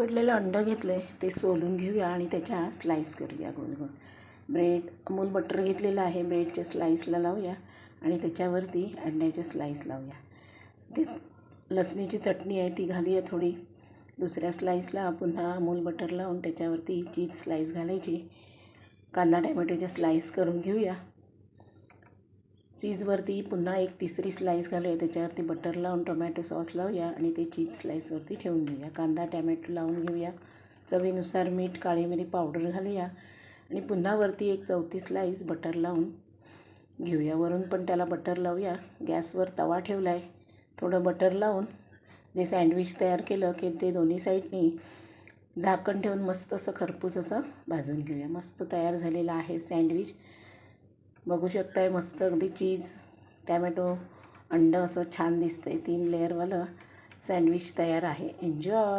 उकडलेलं अंडं घेतलं आहे ते सोलून घेऊया आणि त्याच्या स्लाईस करूया गोल गोल. ब्रेड अमूल बटर घेतलेलं आहे ब्रेडच्या स्लाईसला लावूया आणि त्याच्यावरती अंड्याच्या स्लाईस लावूया. ते लसणीची चटणी आहे ती घालूया थोडी. दुसऱ्या स्लाईसला पुन्हा अमूल बटर लावून त्याच्यावरती चीज स्लाईस घालायची. कांदा टॅमॅटोच्या स्लाईस करून घेऊया. चीजवरती पुन्हा एक तिसरी स्लाईस घालूया. त्याच्यावरती बटर लावून टोमॅटो सॉस लावूया आणि ते चीज स्लाईसवरती ठेवून घेऊया. कांदा टॅमॅटो लावून घेऊया. चवीनुसार मीठ काळी मिरी पावडर घालूया. आणि पुन्हा वरती एक चौथी स्लाईस बटर लावून घेऊया. वरून पण त्याला बटर लावूया. गॅसवर तवा ठेवला आहे थोडं बटर लावून जे सँडविच तयार केलं की ते दोन्ही साईडनी झाकण ठेवून मस्त असं खरपूस असं भाजून घेऊया. मस्त तयार झालेलं आहे सँडविच बघू शकताय मस्त अगदी चीज टॅमॅटो अंडं असं छान दिसतंय. तीन लेअरवालं सँडविच तयार आहे. एन्जॉय